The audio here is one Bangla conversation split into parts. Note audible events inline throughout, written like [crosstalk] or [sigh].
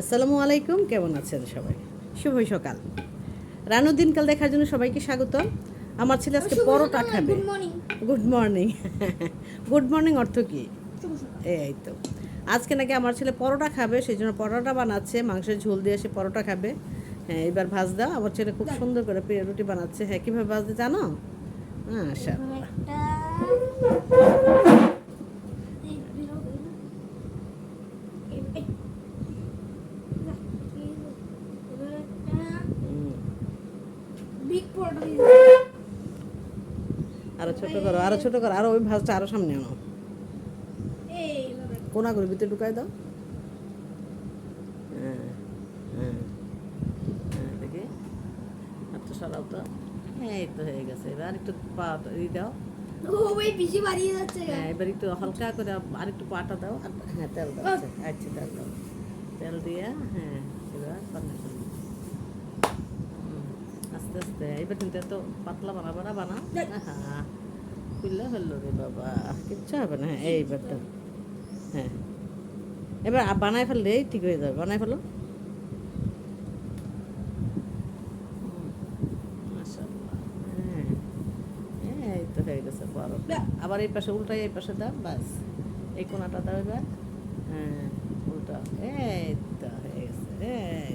আসসালামু আলাইকুম কেমন আছেন সবাই? শুভ সকাল। রানু দিনকাল দেখার জন্য সবাইকে স্বাগত। আমার ছেলে আজকে পরোটা খাবে। গুড মর্নিং গুড মর্নিং অর্থ কি? এই তো। আজকে নাকি আমার ছেলে পরোটা খাবে সেই জন্য পরোটা বানাচ্ছে মাংসের ঝোল দিয়ে সে পরোটা খাবে। হ্যাঁ এবার ভাজ দাও আমার ছেলে খুব সুন্দর করে পেয়ে রুটি বানাচ্ছে। হ্যাঁ কীভাবে ভাজতে জানো? হ্যাঁ আচ্ছা একটা এই বেরো বেরো। এই, এই। না, এই এবার একটা বিগ পরোটা দিয়ে দিই। আরও ছোট করো আরও ছোট করো আরও ওই ভাজটা আরও সামনে আনো। এইভাবে। কোনা করে ভিতরে ঢুকাই দাও। হ্যাঁ হ্যাঁ হ্যাঁ দেখি। হাতটা সরাও তো। এই তো হয়ে গেছে। এবার একটু পা ই দাও। বেশি বাড়িয়ে যাচ্ছে হ্যাঁ এবার একটু হালকা করে আর একটু পাটা দাও। আর হ্যাঁ তেল দাও আচ্ছা আচ্ছা তেল দাও। তেল দিয়ে হ্যাঁ এবার বানা হুম, আস্তে আস্তে। এবার কিন্তু এত পাতলা বানাবো না বানাও। হ্যাঁ খুললে ফেলল রে বাবা, কিচ্ছু হবে না হ্যাঁ এইবার হ্যাঁ। এবার বানায় ফেললেই ঠিক হয়ে যাবে, বানায় ফেলো। হ্যাঁ। আবার এই পাশে উল্টাই, এই পাশে দাও, বাস। এই কোনাটা দাও এবার। হ্যাঁ উল্টা। এই তো হয়ে গেছে, এই।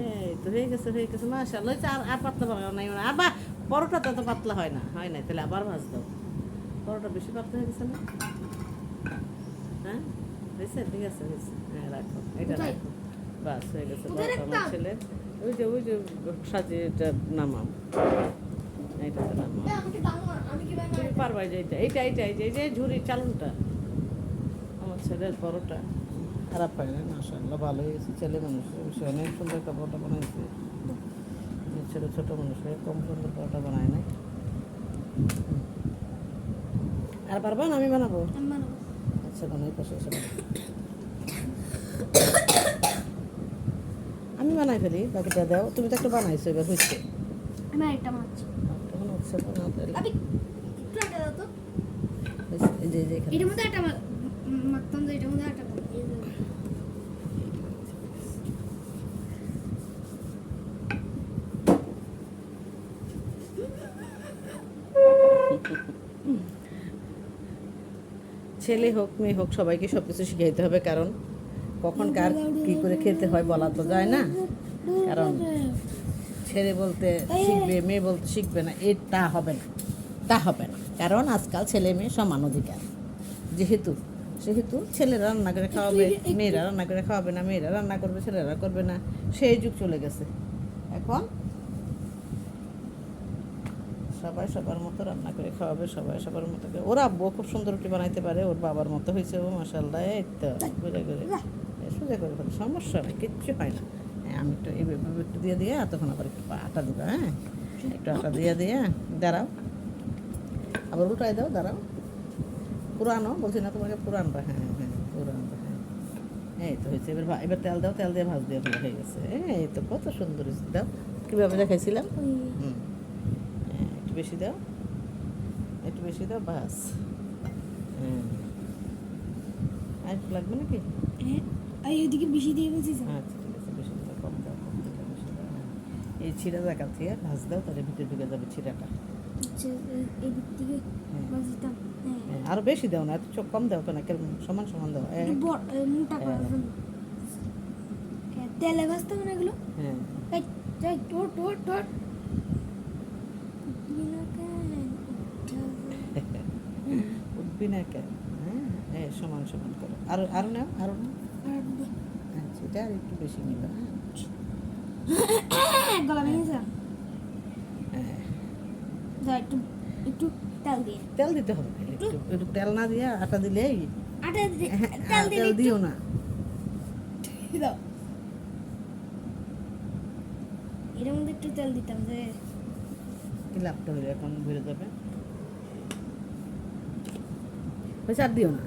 এই হয়ে গেছে হয়ে গেছে এই যে আর আর বানাও নাই মানে আবার পরোটা তো এত পাতলা হয় না হয় না তাহলে আবার ভাজ দাও পরোটা বেশি পাতলা হয়ে গেছে না? হ্যাঁ? হয়েছে? ঠিক আছে হয়েছে। হ্যাঁ রাখো। এটা কোথায়? রাখো। বাস হয়ে গেছে। পরোটা আমার? ছেলে ওই যে ওই যে সাজিয়ে এটা নামাও। এইটাতে নামাও। তুমি পারবা যে এইটা এইটা এইটা এই যে এই যে ঝুড়ি চালুনটা। আমার ছেলের পরোটা। খারাপ হয় না মাসাল্লাহ ভালো হয়েছে ছেলে মানুষ অনেক সুন্দর একটা পরোটা বানাইছে। ছেলে ছোটো মানুষ হয়ে কম সুন্দর পরোটা বানায় নাই। আর পারবা না আমি বানাবো? আচ্ছা বানাই পাশে আমি বানাই ফেলি বাকিটা দাও। তুমি তো একটা বানাইছো এবার হচ্ছে আমি আরেকটা মাছ তখন হচ্ছে একটু হয়েছে, এই যে যে এখানে। এটার মধ্যে আটা মাখতাম এটার মধ্যে আটা ছেলে হোক, মেয়ে হোক, সবাইকে সব কিছু শিখাইতে হবে, কারণ কখন কার কী করে খেতে হয় বলা তো যায় না। কারণ ছেলে বলতে শিখবে, মেয়ে বলতে শিখবে না এটা হবে না, তা হবে না। কারণ আজকাল ছেলে মেয়ে সমান অধিকার। যেহেতু সেহেতু ছেলেরা রান্না করে খাওয়াবে, মেয়েরা রান্না করে খাওয়াবে না, মেয়েরা রান্না করবে, ছেলেরা করবে না, সেই যুগ চলে গেছে। এখন সবাই সবার মতো রান্না করে খাওয়াবে সবাই সবার মতো করে ওর আব্বু খুব সুন্দর রুটি বানাইতে পারে ওর বাবার মতো হয়েছে ও মাসাল্লাহ এই তো ঘুরে এই সোজা করে ফেলে সমস্যা নেই কিচ্ছু হয় না। হ্যাঁ আমি একটু এইভাবে একটু দিয়ে দিয়ে তখন আবার একটু আটা দিবা হ্যাঁ? একটু আটা দিয়ে দিয়ে দাঁড়াও। আবার উল্টাই দাও দাঁড়াও। পুরানো বলছি না তোমাকে পুরানটা হ্যাঁ হ্যাঁ পুরানটা হ্যাঁ। এই তো হয়েছে এবার এবার তেল দাও তেল দিয়ে ভাজ দিয়ে হয়ে গেছে। এই তো কত সুন্দর হয়েছে দাও। কীভাবে দেখাইছিলাম? হুম। বেশি দাও একটু বেশি দাও বাস। হ্যাঁ আর একটু লাগবে নাকি? হ্যাঁ, আর এদিকে বেশি দিয়ে ফেলছিস আচ্ছা ঠিক আছে বেশি দিলে কম দাও কম দিলে বেশি দাও। এই ছিঁড়া জায়গা থেকে ভাজ দাও তাহলে ভিতরে ঢুকে যাবে ছিঁড়াটা। আচ্ছা হ্যাঁ। হ্যাঁ। আরও বেশি দাও না এত চোখ কম দাও কেন? কেমন? সমান সমান দাও মোটা তেলে ভাজতে হবে না এগুলো? হ্যাঁ। টোট টোট টোট বিনা কেন উঠাবে? না কেন? হ্যাঁ হ্যাঁ সমান সমান করো। আরও আরও নাও আরও আর দে। আচ্ছা এটা আর একটু বেশি নিবা হ্যাঁ। [coughs] হ্যাঁ। একটু একটু তেল দিয়ে। তেল দিতে হবে একটু। একটু তেল না দিয়ে আটা দিলেই আটা হ্যাঁ, তেল তেল দিও না। এর মধ্যে একটু তেল দিতাম যে। কি লাভটা হইলে এখন ভরে যাবে? হয়েছে আর দিও না।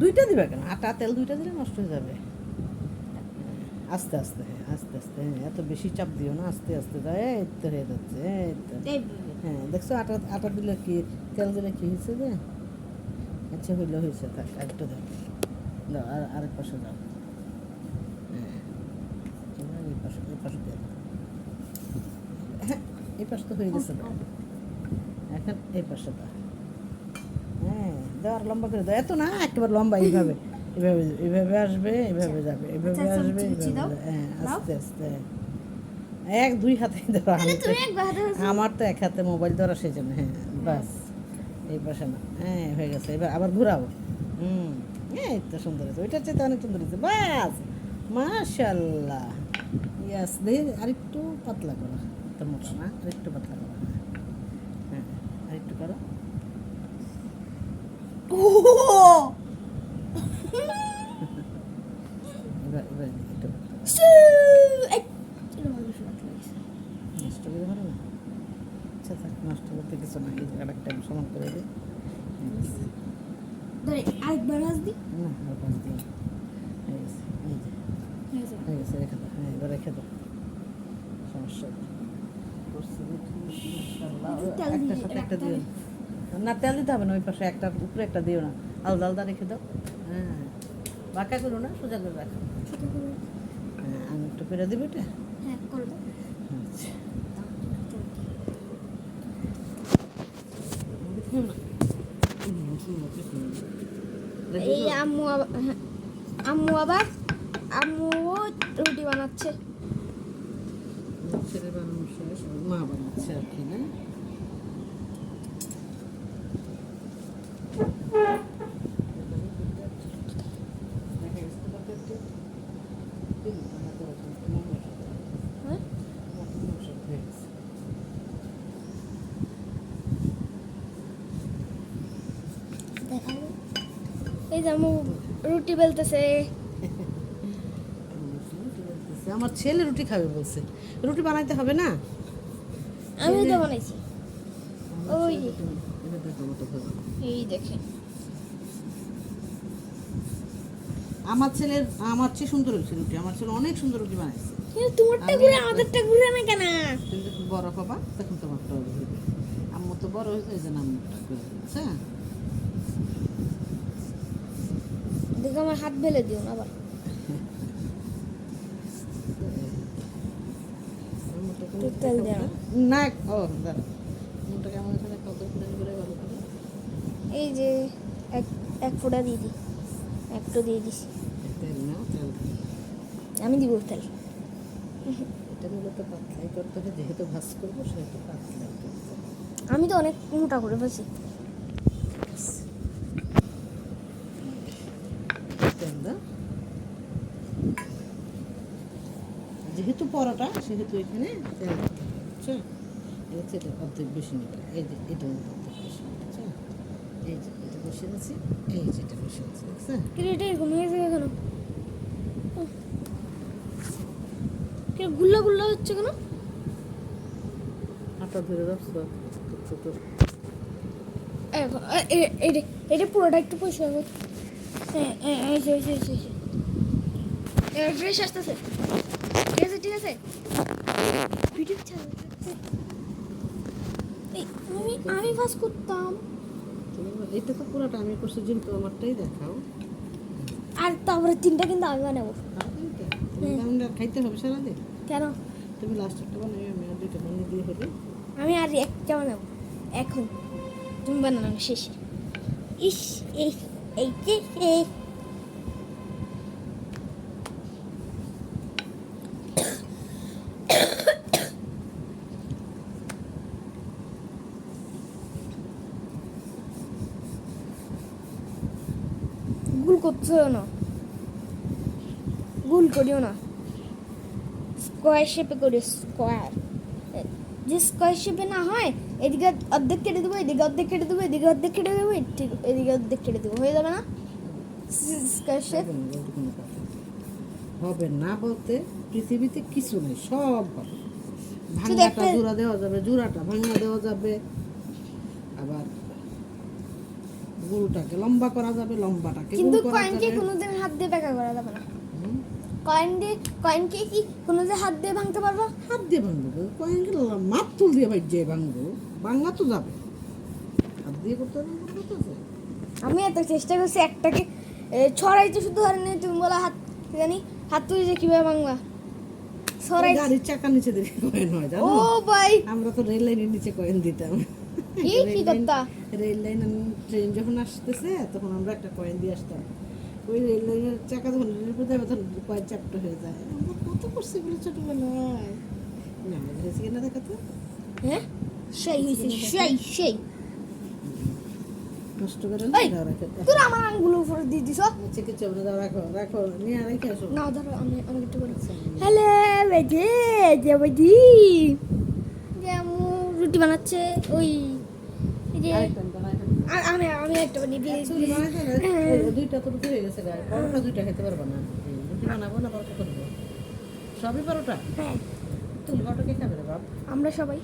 দুইটা দিবে কেন? আটা তেল দুইটা দিলে নষ্ট হয়ে যাবে। আস্তে আস্তে হ্যাঁ আস্তে আস্তে হ্যাঁ এত বেশি চাপ দিও না আস্তে আস্তে দাও এই তো হয়ে যাচ্ছে হ্যাঁ দেখছ আটা আটা দিলে কি তেল দিলে কি হয়েছে যে? আচ্ছা হইলে হয়েছে থাক আরেকটা দাও। দাও আর আরেক পাশে দাও। হ্যাঁ পাশে দিয়ে দাও। হ্যাঁ এই পাশ তো হয়ে গেছে। এখন এই পাশে দাও। হ্যাঁ দাও আর লম্বা করে দাও। এত না একেবারে লম্বা এইভাবে। এইভাবে এইভাবে আসবে যাবে এইভাবে আচ্ছা, আসবে চামচ কুচি এইভাবে দাও। যাবে। হ্যাঁ আস্তে আস্তে। এক দুই হাতে ধরছো। আমার তো এক হাতে মোবাইল ধরা সেই জন্য হ্যাঁ বাস। এই পাশে না। হ্যাঁ হয়ে গেছে। এবার আবার ঘুরাও। হুম এই তো সুন্দর হয়েছে। ওইটার চেয়ে অনেক সুন্দর হয়েছে। বাস! মাশাল্লাহ। ইয়াস দে আরেকটু পাতলা করো। তো মোটা না আরেকটু পাতলা করো। হ্যাঁ আরেকটু করো ওহ! এবার এবার একটু সু! এই! এটা আমার বেশি পাতলা হয়েছে। নষ্ট আচ্ছা করতে কিছু না এই জায়গাটা একটু সমান করে দিই আরেকবার হাত দি না আর পাঁচ দিন হয়ে গেছে। হয়ে রেখে দাও হ্যাঁ এবার রেখে দাও সমস্যা। একটু দিয়ে- সাথে একটা দিও না তেল দিতে হবে না ওই পাশে একটা উপরে একটা দিও না। আলাদা আলাদা রেখে দাও। হ্যাঁ। বাঁকা করো না সোজা করে রাখো। হ্যাঁ আমি একটু করে দিবি এটা। হ্যাঁ, করে দাও। আচ্ছা। এই আম্মু হ্যাঁ, আম্মু আবার আম্মু রুটি বানাচ্ছে। ছেলে বানানো শেষ মা বানাচ্ছে আর কি না? যে রুটি বেলতেছে। আমার ছেলে রুটি খাবে বলছে। রুটি বানাইতে হবে না? আমি তো বানাইছি। ওই। এই দেখেন। আমার ছেলের আমার চেয়ে সুন্দর হয়েছে রুটি। আমার ছেলে অনেক সুন্দর রুটি বানাইছে। তোমারটা ঘুরে আমাদেরটা ঘুরে না কেন? তুমি যখন বড় হবা তখন তোমারটা হবে। আম্মু তো বড় হয়েছে এই জন্য আম্মুরটা করে দিচ্ছে হ্যাঁ? দেখো আমার হাত বেলে দিও না আবার। আম্মুটা একটু তেল দেও না। ও দাঁড়া। আম্মুটা কেমন এখানে কত করে করে ভালো করে। এই যে এক এক ফোঁটা দিয়ে দিই একটু দিয়ে দিছি। তেল না তেল আমি দিব তেল। এটা মূলত পাতলাই করতে হবে। যেহেতু ভাজ করব সেহেতু পাতলাই আমি তো অনেক মোটা করে ফেলছি তেল দাও যেহেতু পরোটা সেহেতু এখানে তেল বুঝছ? এটা অর্ধেক বেশি নেবে। এই যে এটা অর্ধেক বেশি বুঝছ? এই যে এটা বসে আছে এই যে এটা বসে আছে দেখছ? এটা এরকম হয়ে যাবে কেন কে গুল্লা গুল্লা হচ্ছে কেন? আটা ধরে রাখছো ছোটো। এটা এটা পুরোটা একটু পয়সা ফ্রেশ আসতেছে। ঠিক আছে ঠিক আছে? ভিডিও এই আমি আমি ফার্স্ট করতাম। এটা তো পুরোটা আমি করছি যেহেতু আমারটাই দেখাও। আর তারপরে তিনটা কিন্তু আমি বানাবো। তুমি খাইতে হবে সারাদিন? কেন? তুমি লাস্ট একটা বানাই আমি আর দুইটা বানিয়ে দিয়ে হলে আমি আর একটা বানাবো। এখন। তুমি বানানো শেষ। ইস এই এই যে এই গুল করছেও না। গুল করিও না। স্কোয়ার শেপে করি স্কোয়ার যে স্কোয়ার শেপে না হয় এদিকে অর্ধেক কেটে দেবো এদিকে অর্ধেক কেটে দেবো এদিকে অর্ধেক কেটে দেবো এদিকে অর্ধেক কেটে দেবো। হয়ে যাবে না? হবে না, বলতে কোনো কথা। নেই। হবে না বলতে পৃথিবীতে কিছু নেই সব হবে। ভাঙাটা জোড়া দেওয়া যাবে জোড়াটা ভাঙা দেওয়া যাবে। আবার গরুটাকে লম্বা করা যাবে লম্বাটাকে কিন্তু কয়েনকে কোনোদিন হাত দিয়ে বেঁকা করা যাবে না। কয়েন দিয়ে কয়েনকে কি কোনো যে হাত দিয়ে ভাঙতে পারব? হাত দিয়ে ভাঙবো কয়েন মাপ তুল দিয়ে ভাই যে ভাঙবো। ভাঙা তো যাবে। হাত দিয়ে করতে হবে করতে। আমি এত চেষ্টা করছি একটাকে ছড়াইতে শুধু হারে নেই তুমি বলো হাত জানি হাত তুলে যে কীভাবে ভাঙবা? সরাই গাড়ির চাকার নিচে দিলে কয়েন হয় জানো? ও ভাই! আমরা তো রেল লাইনের নিচে কয়েন দিতাম। কি কি দত্তা রেল লাইন ট্রেন যখন আসতেছে তখন আমরা একটা কয়েন দিয়ে আসতাম। ওই রেল লাইনের চাকা যখন রেলের তখন কয়েন চাপটা হয়ে যায়। আমরা কত করছি বলে ছোটবেলায়? না হয়েছে কিনা দেখা তো হ্যাঁ? সেই সেই সেই নষ্ট করে না দাও রাখো। তোর আমার আঙ্গুল উপরে দিয়ে দিছ আচ্ছা কিছু না দাও রাখো রাখো নিয়ে রেখে আসো। না ধরো আমি একটু বলো হ্যালো বেজে যেমন রুটি বানাচ্ছে ওই যে আমি আমি একটা বানি প্লিজ এই দুইটা তো রুটি হয়ে গেছে গায়ে? পরোটা দুইটা খেতে পারব না? রুটি বানাবো না পরোটা করব? সবই পরোটা? হ্যাঁ। তুমি পরোটা কে খাবে বাপ? আমরা সবাই।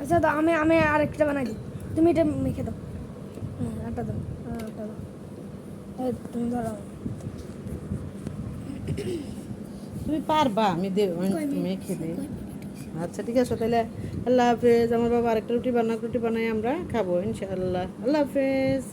আচ্ছা তো আমি আমি আরেকটা বানাই দিই। তুমি এটা মেখে দাও। হ্যাঁ একটা দাও। হ্যাঁ একটা দাও। এই, তুমি ধরো তুমি পারবা আমি দেব তুমি খেলে আচ্ছা ঠিক আছে, তাহলে আল্লাহ হাফেজ, আমার বাবা আরেকটা রুটি বানা রুটি বানাই আমরা খাব, ইনশাআল্লাহ। আল্লাহ হাফেজ।